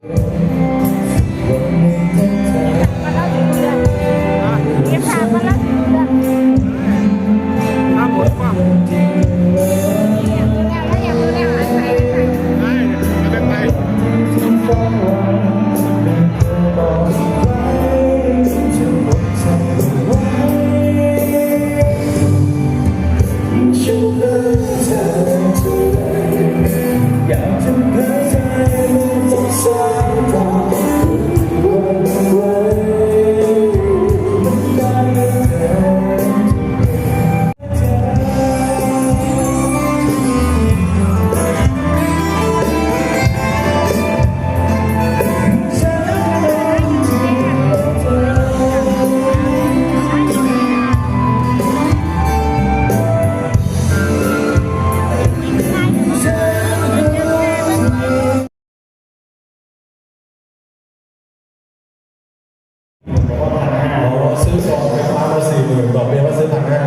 น้ ซื้อของไฟฟ้ามาสี่หมื่นบอกเมียว่าซื้อพันห้า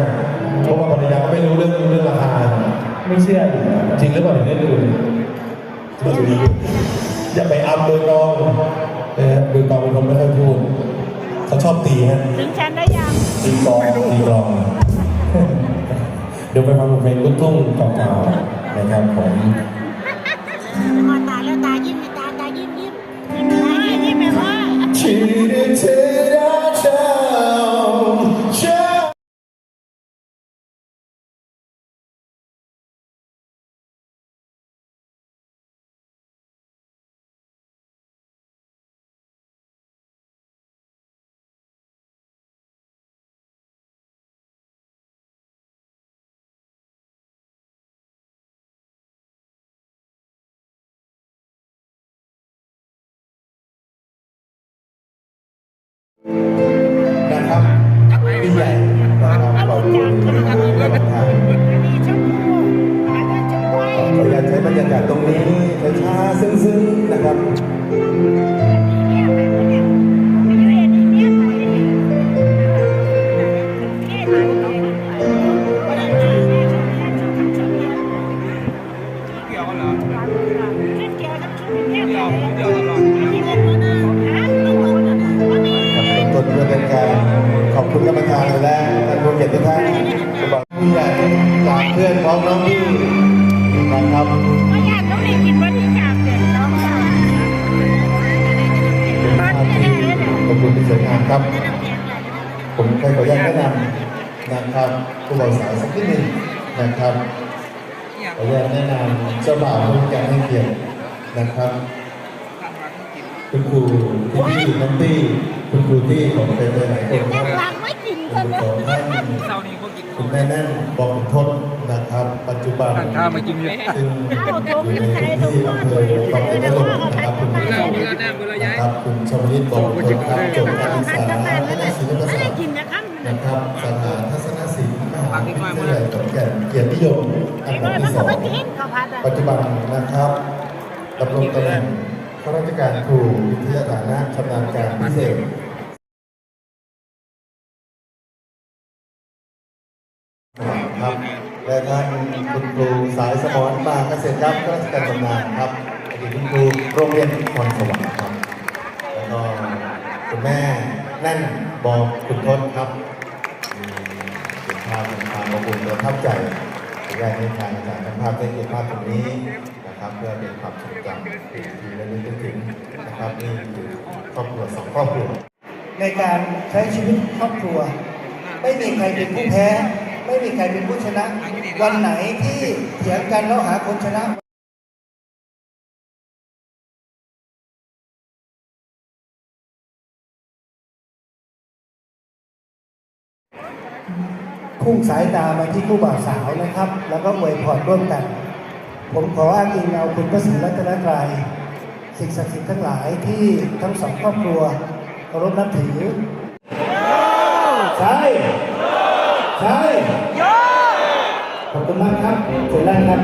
เพราะว่าภรรยาก็ไม่รู้เรื่องเรื่องราคา ไม่เชื่อจริงหรือเปล่าถึงได้ดูอย่าไปอัพมือกองนะฮะมือกองเป็นคนไม่ค่อยพูดเขาชอบตีฮะถึงฉันได้ยังตีกลองตีกลอง เดี๋ยวไปฟังเพลงลูกทุ่งเก่าๆนะครับผม ง สวยงามครับ ผมแค่ขออนุญาตแนะนำนะครับผู้บ่าวสาวสักนิดหนึ่งนะครับขออนุญาตแนะนำเจ้าบ่าวผู้แก่ให้เกียรตินะครับ คุณครูพี่พี่น้องตี้คุณครูตี้ของเป็นหลายคนคยัรับงรักไม่กินคุกัณนของท่านเช้านี้พวกกินคุณแม่แน่นบอกขุนทศนะครับ ปัจจุบันทานข้าวมากินเนี่ยซึ่งอยู่ในพื้นที่อำเภอคลองเตยนะครับคุณผู้ชม นะครับ คุณชมนิตบอกขุนทศครับจบการศึกษาคณะศิลปไม่ศาได้สตร์กินนะครับนะครับสาขาทัศนศิลป์มหาวิทยาลัยขอนแก่นเกียรตินิยมอันไอ้ดัน้อบยมันที่สองก็ไม่กินข้าวผัดอะปัจจุบันนะครับดำรงตำแหน่งข้าราชการครูวิทยาฐานะชำนาญการพิเศษครับและท่านคุณครูสายสมรบางเกษตรครับข้าราชการบำนาญครับอดีตคุณครูโรงเรียนพรสวรรค์ครับแล้วก็คุณ แม่แน่นบอกคุณทศครับมีเป็นภาพเป็นความอบอุ่นประทับใจอยากให้ทางอาจารย์ทั้งภาพได้เก็บภาพตรงนี้นะครับเพื่อเป็นความทรงจำดีและนึกถึงนะครับนี่คือครอบครัวสองครอบครัวในการใช้ชีวิตครอบครัว ไม่มีใครเป็นผู้แพ้ ไม่มีใครเป็นผู้ชนะ วันไหนที่เถียงกันแล้วหาคนชนะ พุ่งสายตามาที่คู่บ่าวสาวนะครับ แล้วก็อวยพรร่วมกัน ผมขออ้างอิงเอาคุณพระศรีรัตนตรัยสิ่งศักดิ์สิทธิ์ทั้งหลายที่ทั้งสองครอบครัวเคารพนับถือใช่ใช่ขอบคุณมากครับเสร็จแล้วครับ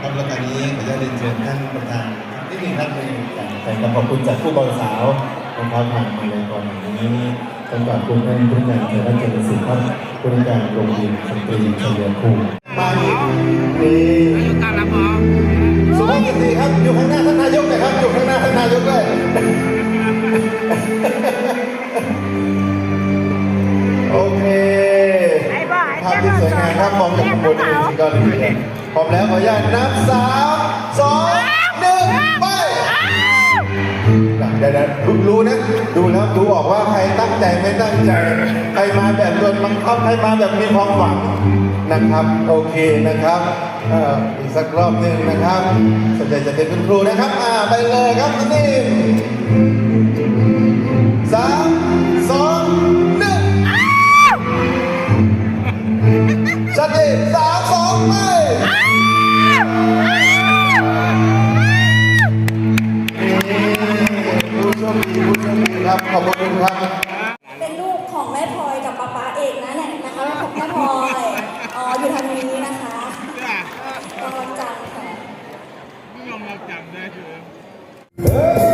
ครับแล้วการนี้ขออนุญาตเรียนเชิญท่านประธาน นิดหนึ่งครับในการแต่งขอบคุณจากผู้บ่าวสาวนะครับผ่านมาในตอนนี้จังหวัดคุณท่านผู้การเจ้าราชการศิลป์ครับผู้การโรงเรียนสตรีเฉลียภูมิมาอีกนี่ตาลับหมอสุภาพสตรีครับอยู่ข้างหน้าท่านนายกเลยครับอยู่ข้างหน้าท่านนายกเลยโอเคภาพที่สวยงามครับมองจากข้างบนนี่ก็ดีเลยพร้อมแล้วขออนุญาตนับสามสอง รู้นะ ดูแล้วดูออกว่าใครตั้งใจไม่ตั้งใจ ใครมาแบบโดนบังคับ ใครมาแบบมีความหวังนะครับ โอเคนะครับอีกสักรอบหนึ่งนะครับสนใจจะเป็นคุณครูนะครับ อ่าไปเลยครับนี่สาม ก